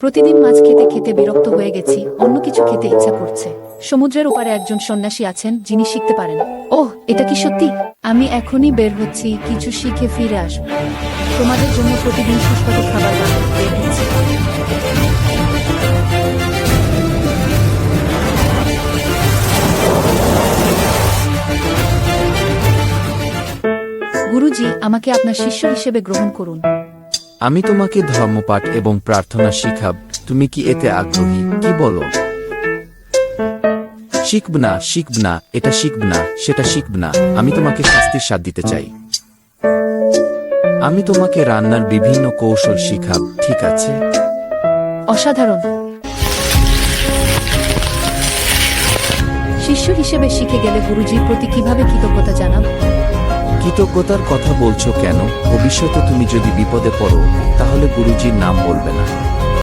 প্রতিদিন মাছ খেতে খেতে বিরক্ত হয়ে গেছি, অন্য কিছু খেতে ইচ্ছা করছে। সমুদ্রের ওপারে একজন সন্ন্যাসী আছেন, যিনি শিখতে পারেন। ওহ, এটা কি সত্যি? আমি এখনই বের হচ্ছি, কিছু শিখে ফিরে আসব। তোমাদের জন্য প্রতিদিন সুস্বাদু খাবার গুরুজি, আমাকে আপনার শিষ্য হিসেবে গ্রহণ করুন। আমি তোমাকে ধর্মপাঠ এবং প্রার্থনা শিখাব। তুমি কি এতে আগ্রহী? কি বলো? শিখব না শিখব না এটা শিখব না সেটা শিখব না আমি তোমাকে শাস্তির স্বাদ দিতে চাই। আমি তোমাকে রান্নার বিভিন্ন কৌশল শিখাব, ঠিক আছে? অসাধারণ। শিষ্য হিসেবে শিখে গেলে গুরুজির প্রতি কীভাবে কৃতজ্ঞতা জানাব? কৃতজ্ঞতার কথা বলছো কেন? ভবিষ্যতে তুমি যদি বিপদে পড়ো তাহলে গুরুজির নাম বলবে না।